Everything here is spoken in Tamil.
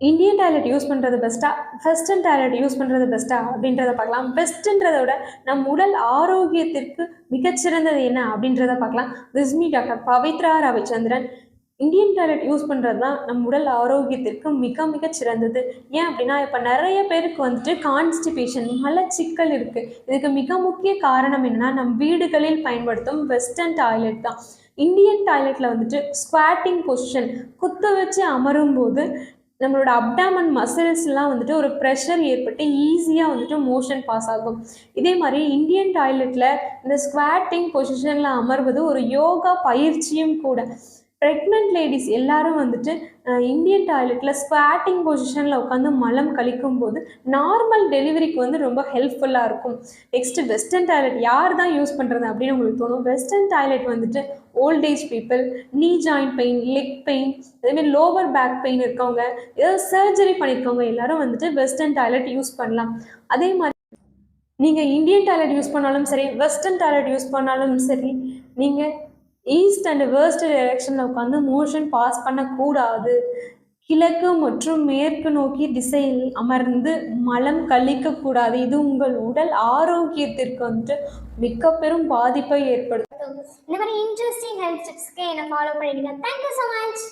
இந்தியன் டாய்லெட் யூஸ் பண்ணுறது பெஸ்ட்டா வெஸ்டர்ன் டாய்லெட் யூஸ் பண்ணுறது பெஸ்ட்டா அப்படின்றத பார்க்கலாம். பெஸ்ட்டுன்றத விட நம் உடல் ஆரோக்கியத்திற்கு மிகச்சிறந்தது என்ன அப்படின்றத பார்க்கலாம். விஸ்மி doctor Pavithra Ravichandran Indian toilet use பண்ணுறது தான் நம் உடல் ஆரோக்கியத்திற்கு மிக மிக சிறந்தது. ஏன் அப்படின்னா இப்போ நிறைய பேருக்கு வந்துட்டு கான்ஸ்டிபேஷன் மலச்சிக்கல் இருக்குது இதுக்கு மிக முக்கிய காரணம் என்னென்னா நம் வீடுகளில் பயன்படுத்தும் வெஸ்டர்ன் டாய்லெட் தான். இந்தியன் டாய்லெட்டில் வந்துட்டு ஸ்குவாட்டிங் பொசிஷன் குத்த வச்சு அமரும் போது நம்மளோட அப்டாமன் மசில்ஸ்லாம் வந்துட்டு ஒரு ப்ரெஷர் ஏற்பட்டு ஈஸியாக வந்துட்டு மோஷன் பாஸ் ஆகும். இதே மாதிரி இந்தியன் டாய்லெட்டில் இந்த ஸ்குவாட்டிங் பொசிஷனில் அமர்வது ஒரு யோகா பயிற்சியும் கூட. ப்ரெக்னென்ட் லேடிஸ் எல்லாரும் வந்துட்டு இந்தியன் டாய்லெட்டில் ஸ்குவாட்டிங் பொசிஷனில் உட்காந்து மலம் கழிக்கும் போது நார்மல் டெலிவரிக்கு வந்து ரொம்ப ஹெல்ப்ஃபுல்லாக இருக்கும். நெக்ஸ்ட்டு வெஸ்டர்ன் டாய்லெட் யார் தான் யூஸ் பண்ணுறது அப்படின்னு உங்களுக்கு தோணும்? வெஸ்டர்ன் டாய்லெட் வந்துட்டு old age people knee joint pain leg pain அதேமாதிரி லோவர் பேக் பெயின் இருக்கவங்க ஏதாவது சர்ஜரி பண்ணியிருக்கவங்க எல்லாரும் வந்துட்டு வெஸ்டர்ன் டாய்லெட் யூஸ் பண்ணலாம். அதே மாதிரி நீங்கள் இந்தியன் டாய்லெட் யூஸ் பண்ணாலும் சரி வெஸ்டர்ன் டாய்லெட் யூஸ் பண்ணாலும் சரி நீங்கள் ஈஸ்ட் அண்ட் வேர்ஸ்ட் டைரக்ஷனில் உட்காந்து மோஷன் பாஸ் பண்ணக்கூடாது. கிழக்கு மற்றும் மேற்கு நோக்கி திசையில் அமர்ந்து மலம் கழிக்கக்கூடாது. இது உங்கள் உடல் ஆரோக்கியத்திற்கு வந்துட்டு மிக பெரும் பாதிப்பை ஏற்படுத்தும். இந்த மாதிரி இன்ட்ரெஸ்டிங் ஹெல்த் டிப்ஸ்க்கு என்னை ஃபாலோ பண்ணிடுங்க தேங்க்யூ ஸோ மச்